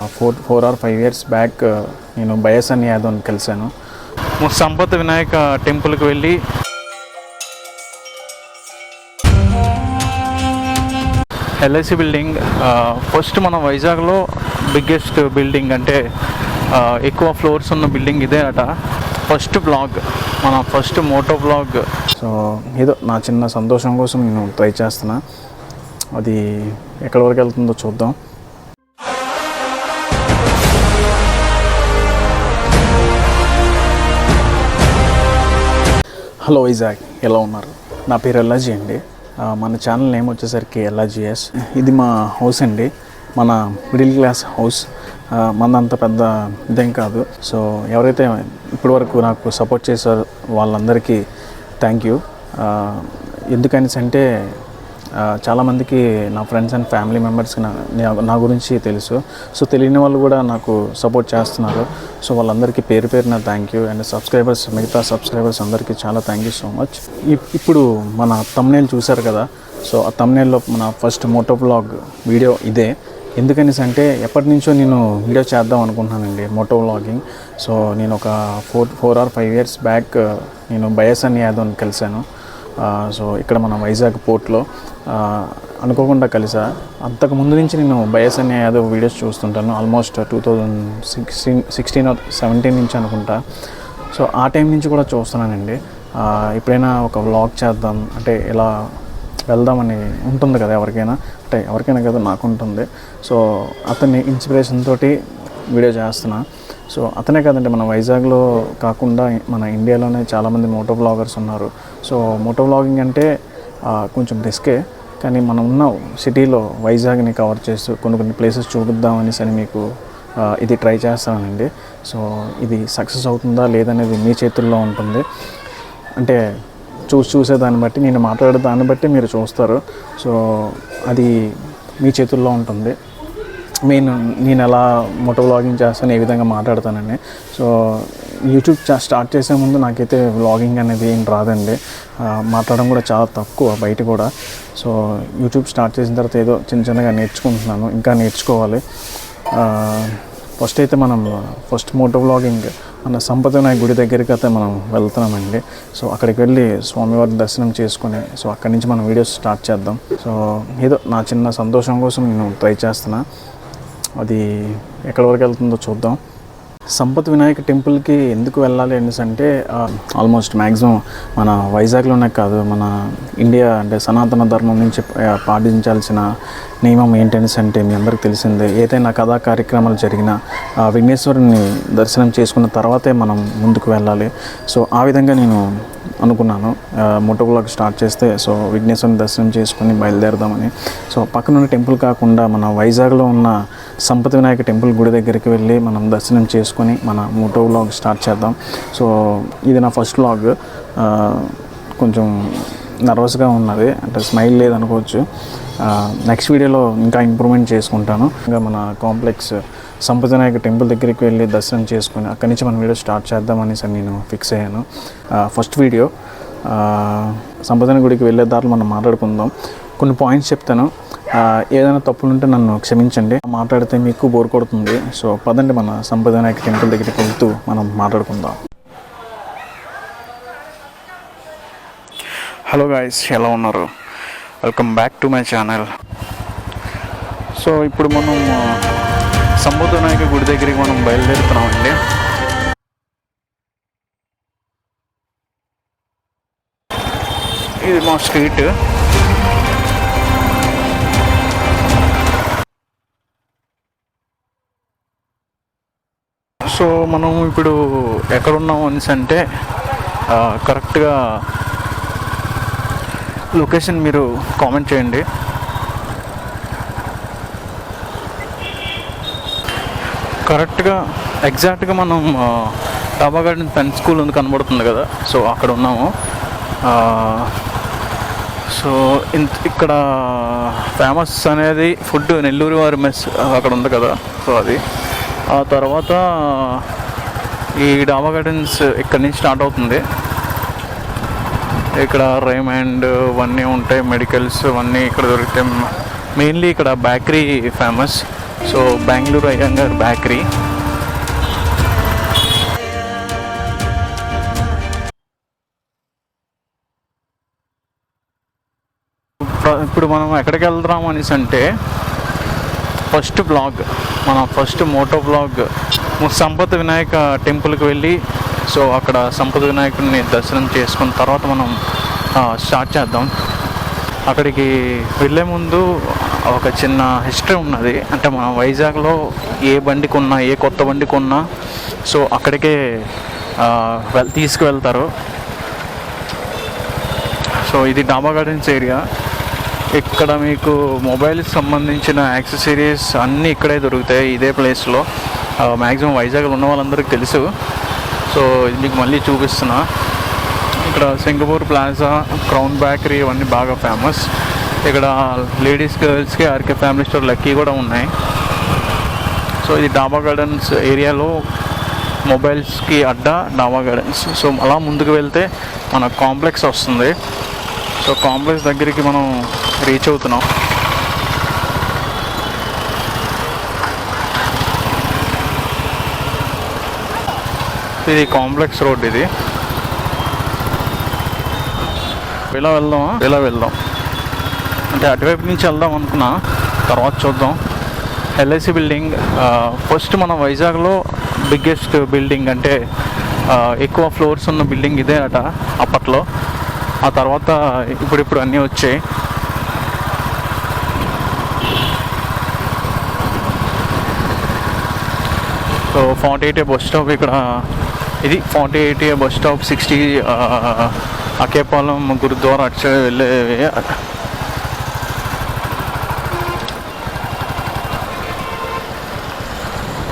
Four four or five years back నేను బయసన్ యాదవ్ని కలిశాను. సంపత్ వినాయక టెంపుల్కి వెళ్ళి ఎల్ఐసి బిల్డింగ్ ఫస్ట్ మన వైజాగ్లో బిగ్గెస్ట్ బిల్డింగ్ అంటే ఆ, ఎక్కువ ఫ్లోర్స్ ఉన్న బిల్డింగ్ ఇదే అట. ఫస్ట్ బ్లాగ్ మన ఫస్ట్ మోటో బ్లాగ్. సో ఏదో నా చిన్న సంతోషం కోసం నేను ట్రై చేస్తున్నా. అది ఎక్కడి వరకు వెళ్తుందో చూద్దాం. హలో వైజాగ్ ఎలా ఉన్నారు? నా పేరు ఎల్లాజీ అండి. మన ఛానల్ నేమ్ వచ్చేసరికి ఎల్లాజీఎస్. ఇది మా హౌస్ అండి. మన మిడిల్ క్లాస్ హౌస్. ఆ, పెద్ద ఇదేం కాదు. సో ఎవరైతే ఇప్పటివరకు నాకు సపోర్ట్ చేశారో వాళ్ళందరికీ థ్యాంక్ యూ. ఎందుకనేసి అంటే చాలామందికి నా ఫ్రెండ్స్ అండ్ ఫ్యామిలీ మెంబర్స్కి నా నా- గురించి తెలుసు. సో తెలియని వాళ్ళు కూడా నాకు సపోర్ట్ చేస్తున్నారు. సో వాళ్ళందరికీ పేరు పేరున థ్యాంక్ యూ అండ్ సబ్స్క్రైబర్స్ మిగతా సబ్స్క్రైబర్స్ అందరికీ చాలా థ్యాంక్ యూ సో మచ్ ఇప్పుడు మన తమ్నేల్ చూశారు కదా. సో ఆ తమ్నేల్లో మన ఫస్ట్ మోటో బ్లాగ్ వీడియో ఇదే. ఎందుకనేసి అంటే ఎప్పటి నుంచో నేను వీడియో చేద్దాం అనుకుంటున్నానండి మోటో వ్లాగింగ్ సో నేను ఒక four four or five years back నేను బయస్ అని యాదవ్ని కలిశాను. సో ఇక్కడ మన వైజాగ్ పోర్ట్లో అనుకోకుండా కలిసా. అంతకు ముందు నుంచి నేను బయసన్ యాదవ్ వీడియోస్ చూస్తుంటాను. Almost two thousand sixteen sixteen seventeen నుంచి అనుకుంటా. సో ఆ టైం నుంచి కూడా చూస్తున్నానండి. ఎప్పుడైనా ఒక వ్లాగ్ చేద్దాం అంటే ఇలా వెళ్దామని ఉంటుంది కదా ఎవరికైనా. అంటే ఎవరికైనా కదా నాకు ఉంటుంది. సో అతన్ని ఇన్స్పిరేషన్ తోటి వీడియో చేస్తున్నా. సో అతనే కాదండి మన వైజాగ్లో కాకుండా మన ఇండియాలోనే చాలామంది మోటో బ్లాగర్స్ ఉన్నారు. సో మోటో బ్లాగింగ్ అంటే కొంచెం రిస్కే కానీ మనం ఉన్న సిటీలో వైజాగ్ని కవర్ చేస్తూ కొన్ని కొన్ని ప్లేసెస్ చూపిద్దామనేసి అని మీకు ఇది ట్రై చేస్తానండి. సో ఇది సక్సెస్ అవుతుందా లేదనేది మీ చేతుల్లో ఉంటుంది. అంటే చూసి చూసే దాన్ని బట్టి నేను మాట్లాడే దాన్ని బట్టి మీరు చూస్తారు. సో అది మీ చేతుల్లో ఉంటుంది. నేను నేను ఎలా మోటో వ్లాగింగ్ చేస్తాను ఏ విధంగా మాట్లాడతానని. సో యూట్యూబ్ చా- స్టార్ట్ చేసే ముందు నాకైతే వ్లాగింగ్ అనేది ఏం రాదండి. మాట్లాడడం కూడా చాలా తక్కువ బయట కూడా. సో యూట్యూబ్ స్టార్ట్ చేసిన తర్వాత ఏదో చిన్న చిన్నగా నేర్చుకుంటున్నాను ఇంకా నేర్చుకోవాలి. ఫస్ట్ అయితే మనం ఫస్ట్ మోటో వ్లాగింగ్ మన సంపద నాయక గుడి దగ్గరికి అయితే మనం వెళ్తున్నామండి. సో అక్కడికి వెళ్ళి స్వామివారి దర్శనం చేసుకుని సో అక్కడి నుంచి మనం వీడియోస్ స్టార్ట్ చేద్దాం. సో ఏదో నా చిన్న సంతోషం కోసం నేను ట్రై చేస్తున్నా. అది ఎక్కడి వరకు వెళ్తుందో చూద్దాం. సంపత్ వినాయక టెంపుల్కి ఎందుకు వెళ్ళాలి అనేసి అంటే ఆల్మోస్ట్ మ్యాక్సిమం మన వైజాగ్లోనే కాదు మన ఇండియా అంటే సనాతన ధర్మం నుంచి పాటించాల్సిన నియమం ఏంటనేసి అంటే మీ అందరికి తెలిసిందే. ఏదైనా కథా కార్యక్రమాలు జరిగినా ఆ విఘ్నేశ్వరుని దర్శనం చేసుకున్న తర్వాతే మనం ముందుకు వెళ్ళాలి. సో ఆ విధంగా నేను అనుకున్నాను. మొట్టోబ్లాగ్ స్టార్ట్ చేస్తే సో విఘ్నేశ్వరుని దర్శనం చేసుకుని బయలుదేరదామని. సో పక్కనున్న టెంపుల్ కాకుండా మన వైజాగ్లో ఉన్న సంపతి వినాయక టెంపుల్ గుడి దగ్గరికి వెళ్ళి మనం దర్శనం చేసుకొని మన మోటో వ్లాగ్ స్టార్ట్ చేద్దాం. సో ఇది నా ఫస్ట్ వ్లాగ్ కొంచెం నర్వస్గా ఉన్నది అంటే స్మైల్ లేదనుకోవచ్చు నెక్స్ట్ వీడియోలో ఇంకా ఇంప్రూవ్మెంట్ చేసుకుంటాను. ఇంకా మన కాంప్లెక్స్ సంపదనాయక టెంపుల్ దగ్గరికి వెళ్ళి దర్శనం చేసుకొని అక్కడి నుంచి మన వీడియో స్టార్ట్ చేద్దామనేసి నేను ఫిక్స్ అయ్యాను. ఫస్ట్ వీడియో సంపదన గుడికి వెళ్ళే దారిలో మనం మాట్లాడుకుందాం. కొన్ని పాయింట్స్ చెప్తాను. ఏదైనా తప్పులు ఉంటే నన్ను క్షమించండి. మాట్లాడితే మీకు బోర్ కొడుతుంది. సో పదండి మన సంపదనాయక టెంపుల్ దగ్గరికి వెళ్తూ మనం మాట్లాడుకుందాం. హలో గాయస్ ఎలా ఉన్నారు? Welcome back to my channel so ఇప్పుడు మనం సంబుద్ధ గుడి దగ్గరికి మనం బయలుదేరుతున్నామండి. ఇది మా స్ట్రీట్. సో మనం ఇప్పుడు ఎక్కడున్నాం అనేసి అంటే కరెక్ట్గా లొకేషన్ మీరు కామెంట్ చేయండి. కరెక్ట్గా ఎగ్జాక్ట్గా మనం డాబా గార్డెన్ పెన్ స్కూల్ ఉంది కనబడుతుంది కదా సో అక్కడ ఉన్నాము. సో ఇంత ఇక్కడ ఫేమస్ అనేది ఫుడ్ నెల్లూరు వారి మెస్ అక్కడ ఉంది కదా సో అది. ఆ తర్వాత ఈ డాబా గార్డెన్స్ ఇక్కడ నుంచి స్టార్ట్ అవుతుంది. ఇక్కడ రేమండ్ ఇవన్నీ ఉంటాయి మెడికల్స్ ఇవన్నీ ఇక్కడ దొరుకుతాయి మెయిన్లీ ఇక్కడ bakery famous. So Bengaluru Iyengar bakery. ఇప్పుడు మనం ఎక్కడికి వెళ్దాం అనేసి అంటే ఫస్ట్ బ్లాగ్ మన first moto blog. Sampath Vinayaka టెంపుల్కి వెళ్ళి సో అక్కడ సంపత్ వినాయకుడిని దర్శనం చేసుకున్న తర్వాత మనం స్టార్ట్ చేద్దాం. అక్కడికి వెళ్ళే ముందు ఒక చిన్న హిస్టరీ ఉన్నది. అంటే మనం వైజాగ్లో ఏ బండి కొన్నా ఏ కొత్త బండి కొన్నా సో అక్కడికే వెల్ తీసుకువెళ్తారు. సో ఇది డాబా గార్డెన్స్ ఏరియా. ఇక్కడ మీకు మొబైల్కి సంబంధించిన యాక్సెసరీస్ అన్నీ ఇక్కడే దొరుకుతాయి ఇదే ప్లేస్లో. మ్యాక్సిమం వైజాగ్లో ఉన్న వాళ్ళందరికీ తెలుసు. సో ఇది మీకు మళ్ళీ చూపిస్తున్నా. ఇక్కడ సింగపూర్ ప్లాజా క్రౌన్ బేకరీ ఇవన్నీ బాగా ఫేమస్. ఇక్కడ లేడీస్ గర్ల్స్కి ఆర్కే ఫ్యామిలీ స్టోర్ లక్కీ కూడా ఉన్నాయి. సో ఇది డాబా గార్డెన్స్ ఏరియాలో మొబైల్స్కి అడ్డా డాబా గార్డెన్స్. సో అలా ముందుకు వెళ్తే మన కాంప్లెక్స్ వస్తుంది. సో కాంప్లెక్స్ దగ్గరికి మనం రీచ్ అవుతున్నాం. ఇది కాంప్లెక్స్ రోడ్ ఇది. ఇలా వెళ్దాం ఇలా వెళ్దాం. అంటే అటువైపు నుంచి వెళ్దాం అనుకున్నా తర్వాత చూద్దాం. ఎల్ఐసి బిల్డింగ్ ఫస్ట్ మన వైజాగ్లో బిగ్గెస్ట్ బిల్డింగ్ అంటే ఎక్కువ ఫ్లోర్స్ ఉన్న బిల్డింగ్ ఇదే అట అప్పట్లో. ఆ తర్వాత ఇప్పుడిప్పుడు అన్నీ వచ్చాయి. So forty eight bus stop ఇక్కడ. ఇది forty eight bus stop sixty Akkayapalem Gurudwara అటు సైడ్ వెళ్ళే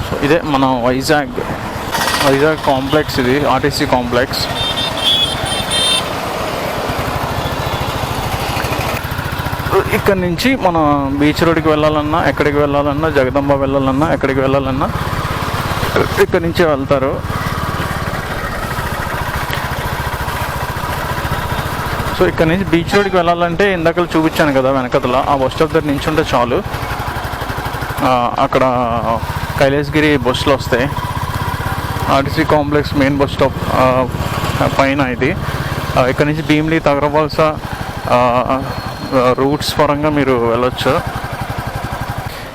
సో ఇదే మన వైజాగ్ వైజాగ్ కాంప్లెక్స్ ఇది ఆర్టీసీ కాంప్లెక్స్ ఇక్కడ నుంచి మన బీచ్ రోడ్కి వెళ్ళాలన్నా ఎక్కడికి వెళ్ళాలన్నా జగదంబ వెళ్ళాలన్నా ఎక్కడికి వెళ్ళాలన్నా ఇక్కడ నుంచి వెళ్తారు. సో ఇక్కడ నుంచి బీచ్ రోడ్కి వెళ్ళాలంటే ఇందాక చూపించాను కదా వెనకతల. ఆ బస్ స్టాప్ దగ్గర నుంచి ఉంటే చాలు అక్కడ కైలాసగిరి బస్సులు వస్తాయి. RTC complex main bus stop పైన ఇది. ఇక్కడ నుంచి భీమిలి తగరవలస రూట్స్ పరంగా మీరు వెళ్ళొచ్చు.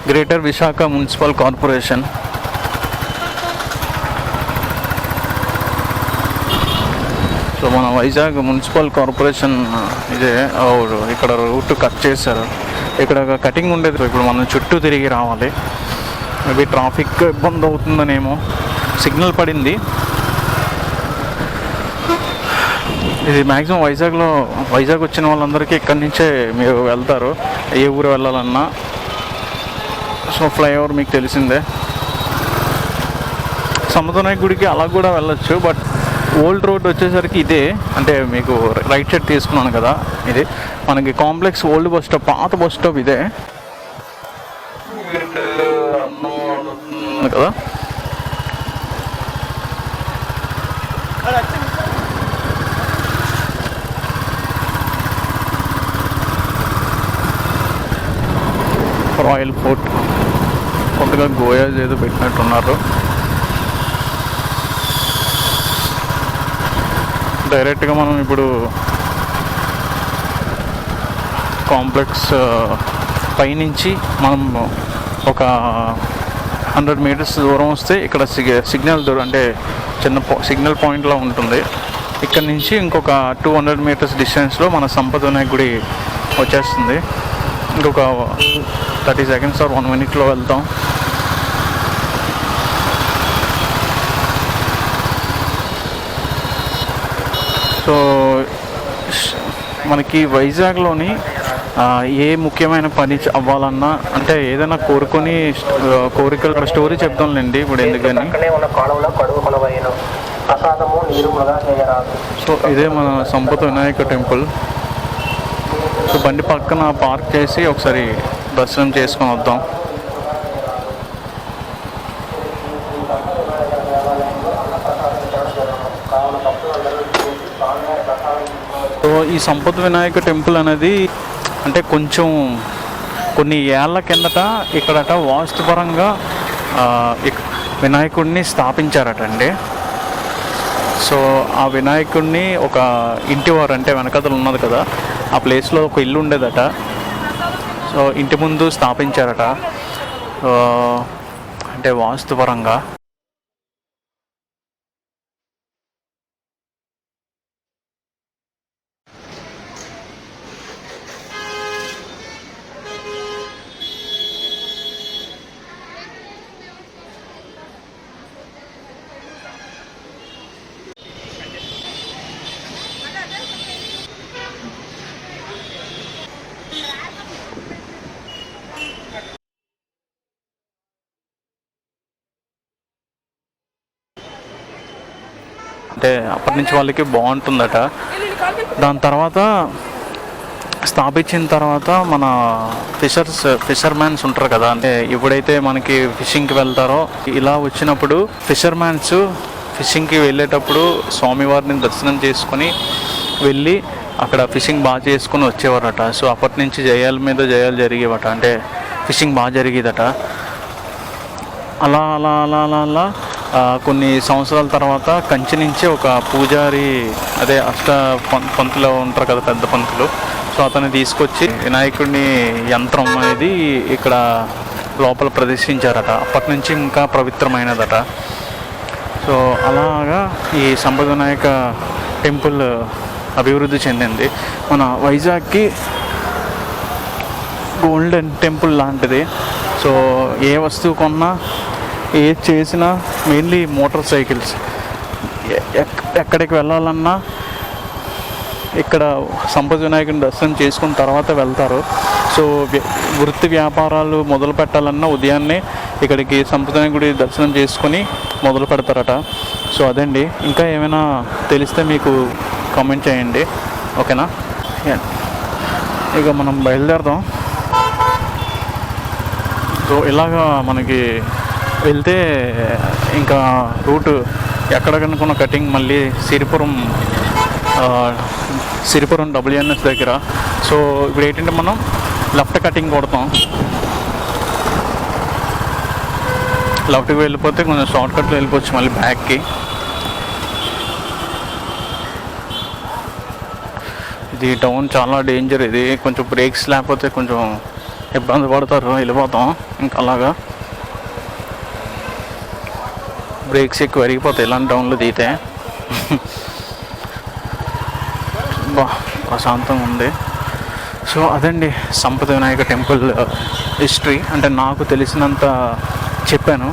Greater Visakha municipal corporation so మన వైజాగ్ మున్సిపల్ కార్పొరేషన్ ఇదే ఇక్కడ రూట్ కట్ చేశారు. ఇక్కడ ఒక కటింగ్ ఉండేది. ఇప్పుడు మనం చుట్టూ తిరిగి రావాలి. మేబీ ట్రాఫిక్ ఇబ్బంది అవుతుందనేమో సిగ్నల్ పడింది. ఇది మ్యాక్సిమం వైజాగ్లో వైజాగ్ వచ్చిన వాళ్ళందరికీ ఇక్కడి నుంచే మీరు వెళ్తారు. ఏ ఊరు వెళ్ళాలన్నా. సో ఫ్లైఓవర్ మీకు తెలిసిందే. సముద్రనాయక గుడికి అలా కూడా వెళ్ళొచ్చు బట్ ఓల్డ్ రోడ్ వచ్చేసరికి ఇదే. అంటే మీకు రైట్ సైడ్ తీసుకున్నాను కదా ఇది. మనకి కాంప్లెక్స్ ఓల్డ్ బస్ స్టాప్ పాత బస్ స్టాప్ ఇదే. కదా? Royal fort. కొత్తగా గోయాజ్ ఏదో పెట్టినట్టున్నారు. డైరెక్ట్గా మనం ఇప్పుడు కాంప్లెక్స్ పైనుంచి మనం ఒక హండ్రెడ్ మీటర్స్ దూరం వస్తే ఇక్కడ సిగ్నల్ దూరం అంటే చిన్న సిగ్నల్ పాయింట్లా ఉంటుంది. ఇక్కడ నుంచి ఇంకొక టూ హండ్రెడ్ మీటర్స్ డిస్టెన్స్లో మన సంపద వినాయక గుడి వచ్చేస్తుంది. ఇంకొక థర్టీ సెకండ్స్ ఆర్ వన్ మినిట్లో వెళ్తాం. సో మనకి వైజాగ్లోని ఏ ముఖ్యమైన పని అవ్వాలన్నా అంటే ఏదైనా కోరుకొని కోరికలు స్టోరీ చెప్తాంలేండి ఇప్పుడు ఎందుకని. సో ఇదే మన సంపద వినాయక టెంపుల్. సో బండి పక్కన పార్క్ చేసి ఒకసారి దర్శనం చేసుకొని వద్దాం. ఈ సంపద వినాయక టెంపుల్ అనేది అంటే కొంచెం కొన్ని ఏళ్ళ కిందట ఇక్కడట వాస్తుపరంగా ఇక్- వినాయకుడిని స్థాపించారట అండి. సో ఆ వినాయకుడిని ఒక ఇంటివారు అంటే వెనకదలు ఉన్నది కదా ఆ ప్లేస్లో ఒక ఇల్లు ఉండేదట. సో ఇంటి ముందు స్థాపించారట. అంటే వాస్తుపరంగా అంటే అప్పటి నుంచి వాళ్ళకి బాగుంటుందట. దాని తర్వాత స్థాపించిన తర్వాత మన ఫిషర్స్ ఫిషర్ మ్యాన్స్ ఉంటారు కదా. అంటే ఎప్పుడైతే మనకి ఫిషింగ్కి వెళ్తారో ఇలా వచ్చినప్పుడు ఫిషర్ మ్యాన్స్ ఫిషింగ్కి వెళ్ళేటప్పుడు స్వామివారిని దర్శనం చేసుకొని వెళ్ళి అక్కడ ఫిషింగ్ బాగా చేసుకుని వచ్చేవారట. సో అప్పటి నుంచి జయాల మీద జయాలు జరిగేవట. అంటే ఫిషింగ్ బాగా జరిగేదట. అలా అలా అలా అలా అలా కొన్ని సంవత్సరాల తర్వాత కంచి నుంచి ఒక పూజారి అదే అష్ట పం- పంతులు ఉంటారు కదా పెద్ద పంతులు. సో అతన్ని తీసుకొచ్చి వినాయకుడిని యంత్రం అనేది ఇక్కడ లోపల ప్రదర్శించారట. అప్పటి నుంచి ఇంకా పవిత్రమైనదట. సో అలాగా ఈ సంపద వినాయక టెంపుల్ అభివృద్ధి చెందింది. మన వైజాగ్కి గోల్డెన్ టెంపుల్ లాంటిది. సో ఏ వస్తువు కొన్నా ఏది చేసినా మెయిన్లీ మోటార్ సైకిల్స్ ఎక్కడికి వెళ్ళాలన్నా ఇక్కడ సంపద వినాయకుని దర్శనం చేసుకున్న తర్వాత వెళ్తారు. సో వృత్తి వ్యాపారాలు మొదలు పెట్టాలన్నా ఉదయాన్నే ఇక్కడికి సంపద వినాయకుడి దర్శనం చేసుకొని మొదలు పెడతారట. సో అదండి. ఇంకా ఏమైనా తెలిస్తే మీకు కామెంట్ చేయండి. ఓకేనా? ఇక మనం బయలుదేరదాం. సో ఇలాగా మనకి వెళ్తే ఇంకా రూట్ ఎక్కడ కనుక్కున్న కటింగ్ మళ్ళీ Siripuram Siripuram W N S దగ్గర. సో ఇప్పుడు ఏంటంటే మనం లెఫ్ట్ కటింగ్ కొడతాం. లెఫ్ట్కి వెళ్ళిపోతే కొంచెం షార్ట్ కట్లో వెళ్ళిపోవచ్చు మళ్ళీ బ్యాక్కి. ఇది టౌన్ చాలా డేంజర్. ఇది కొంచెం బ్రేక్స్ లేకపోతే కొంచెం ఇబ్బంది పడతారు వెళ్ళిపోతాం. ఇంకా అలాగా. బ్రేక్స్ ఎక్కువ విరిగిపోతాయి ఇలాంటి టౌన్లో దిగితే బా ప్రశాంతంగా ఉంది. సో అదండి సంపద వినాయక టెంపుల్ uh, హిస్టరీ అంటే నాకు తెలిసినంత చెప్పాను.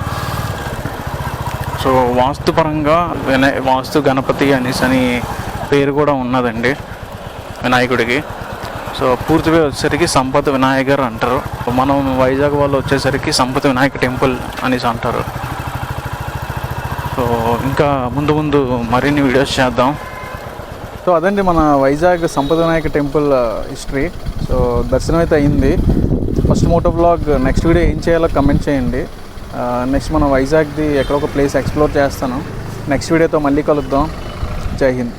సో వాస్తుపరంగా వినయ వాస్తు గణపతి అనేసి అని పేరు కూడా ఉన్నదండి వినాయకుడికి. సో పూర్తిగా వచ్చేసరికి సంపద వినాయకర్ అంటారు. మనం వైజాగ్ వాళ్ళు వచ్చేసరికి సంపద వినాయక టెంపుల్ అనేసి అంటారు. సో ఇంకా ముందు ముందు మరిన్ని వీడియోస్ చేద్దాం. సో అదండి మన వైజాగ్ సంపద వినాయక టెంపుల్ హిస్టరీ సో దర్శనం అయితే అయింది. First moto vlog next video ఏం చేయాలో కమెంట్ చేయండి. నెక్స్ట్ మన వైజాగ్ది ఎక్కడొక ప్లేస్ ఎక్స్ప్లోర్ చేస్తాను. నెక్స్ట్ వీడియోతో మళ్ళీ కలుద్దాం. జై హింద్.